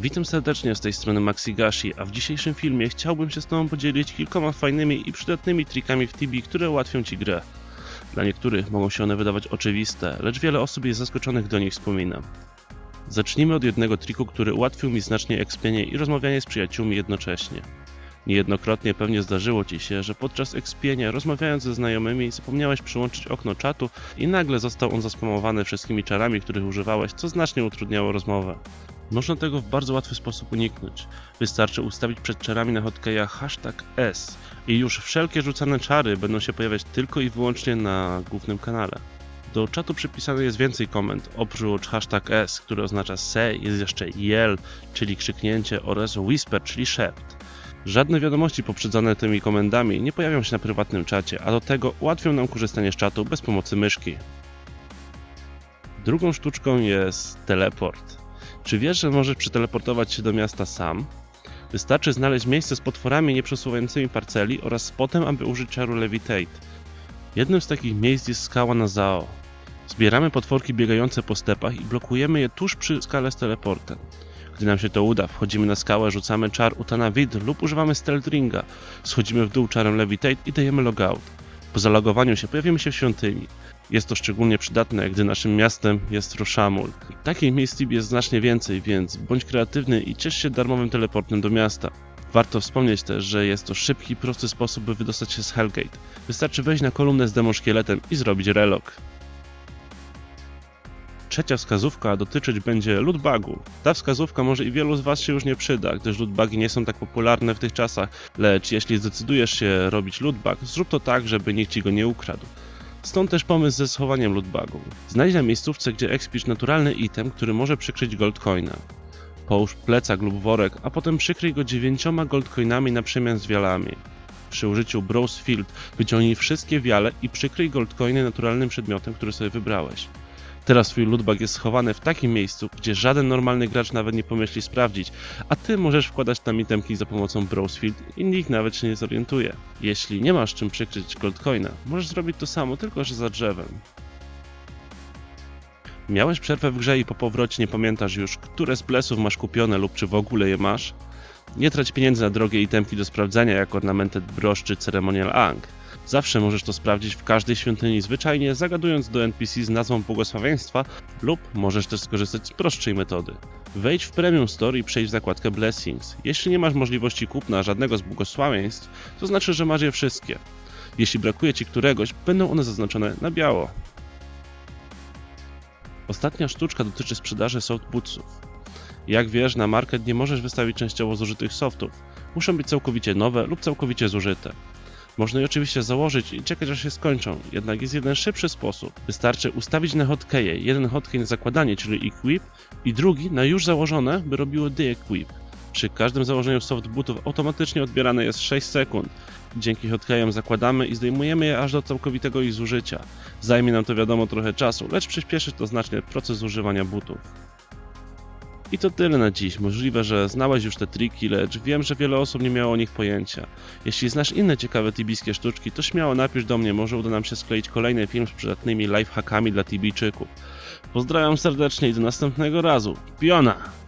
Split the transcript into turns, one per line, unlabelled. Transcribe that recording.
Witam serdecznie z tej strony Maxigashi, a w dzisiejszym filmie chciałbym się z Tobą podzielić kilkoma fajnymi i przydatnymi trikami w Tibi, które ułatwią Ci grę. Dla niektórych mogą się one wydawać oczywiste, lecz wiele osób jest zaskoczonych, gdy o nich wspominam. Zacznijmy od jednego triku, który ułatwił mi znacznie ekspienie i rozmawianie z przyjaciółmi jednocześnie. Niejednokrotnie pewnie zdarzyło Ci się, że podczas ekspienia, rozmawiając ze znajomymi, zapomniałeś przyłączyć okno czatu i nagle został on zaspamowany wszystkimi czarami, których używałeś, co znacznie utrudniało rozmowę. Można tego w bardzo łatwy sposób uniknąć. Wystarczy ustawić przed czarami na hotkeya hashtag S i już wszelkie rzucane czary będą się pojawiać tylko i wyłącznie na głównym kanale. Do czatu przypisane jest więcej komend, oprócz hashtag S, który oznacza say, jest jeszcze yell, czyli krzyknięcie oraz whisper, czyli szept. Żadne wiadomości poprzedzone tymi komendami nie pojawią się na prywatnym czacie, a do tego ułatwią nam korzystanie z czatu bez pomocy myszki. Drugą sztuczką jest teleport. Czy wiesz, że możesz przeteleportować się do miasta sam? Wystarczy znaleźć miejsce z potworami nieprzesuwającymi parceli oraz spotem, aby użyć czaru Levitate. Jednym z takich miejsc jest skała na Zao. Zbieramy potworki biegające po stepach i blokujemy je tuż przy skale z teleportem. Gdy nam się to uda, wchodzimy na skałę, rzucamy czar Utana Vid lub używamy Stealth Ringa. Schodzimy w dół czarem Levitate i dajemy logout. Po zalogowaniu się pojawimy się w świątyni. Jest to szczególnie przydatne, gdy naszym miastem jest Roshamul. Takich miejsc jest znacznie więcej, więc bądź kreatywny i ciesz się darmowym teleportem do miasta. Warto wspomnieć też, że jest to szybki prosty sposób, by wydostać się z Hellgate. Wystarczy wejść na kolumnę z demon szkieletem i zrobić relog. Trzecia wskazówka dotyczyć będzie lootbagu. Ta wskazówka może i wielu z Was się już nie przyda, gdyż lootbagi nie są tak popularne w tych czasach, lecz jeśli zdecydujesz się robić lootbag, zrób to tak, żeby nikt Ci go nie ukradł. Stąd też pomysł ze schowaniem lootbagu. Znajdź na miejscówce, gdzie expisz naturalny item, który może przykryć goldcoina. Połóż plecak lub worek, a potem przykryj go dziewięcioma goldcoinami na przemian z wialami. Przy użyciu Browse Field wyciągnij wszystkie wiale i przykryj goldcoiny naturalnym przedmiotem, który sobie wybrałeś. Teraz twój lootbag jest schowany w takim miejscu, gdzie żaden normalny gracz nawet nie pomyśli sprawdzić, a ty możesz wkładać tam itemki za pomocą Browsefield i nikt nawet się nie zorientuje. Jeśli nie masz czym przykryć Goldcoina, możesz zrobić to samo, tylko że za drzewem. Miałeś przerwę w grze i po powrocie nie pamiętasz już, które z blesów masz kupione lub czy w ogóle je masz? Nie trać pieniędzy na drogie itemki do sprawdzania jak Ornamented Brosz czy Ceremonial Ang. Zawsze możesz to sprawdzić w każdej świątyni zwyczajnie, zagadując do NPC z nazwą błogosławieństwa lub możesz też skorzystać z prostszej metody. Wejdź w Premium Store i przejdź w zakładkę Blessings. Jeśli nie masz możliwości kupna żadnego z błogosławieństw, to znaczy, że masz je wszystkie. Jeśli brakuje Ci któregoś, będą one zaznaczone na biało. Ostatnia sztuczka dotyczy sprzedaży softbootsów. Jak wiesz, na market nie możesz wystawić częściowo zużytych softów. Muszą być całkowicie nowe lub całkowicie zużyte. Można je oczywiście założyć i czekać aż się skończą, jednak jest jeden szybszy sposób. Wystarczy ustawić na hotkeje jeden hotkey na zakładanie, czyli equip i drugi na już założone, by robiło de-equip. Przy każdym założeniu soft bootów automatycznie odbierane jest 6 sekund. Dzięki hotkeyom zakładamy i zdejmujemy je aż do całkowitego ich zużycia. Zajmie nam to wiadomo trochę czasu, lecz przyspieszy to znacznie proces używania bootów. I to tyle na dziś. Możliwe, że znałeś już te triki, lecz wiem, że wiele osób nie miało o nich pojęcia. Jeśli znasz inne ciekawe tibijskie sztuczki, to śmiało napisz do mnie, może uda nam się skleić kolejny film z przydatnymi lifehackami dla tibijczyków. Pozdrawiam serdecznie i do następnego razu. Piona!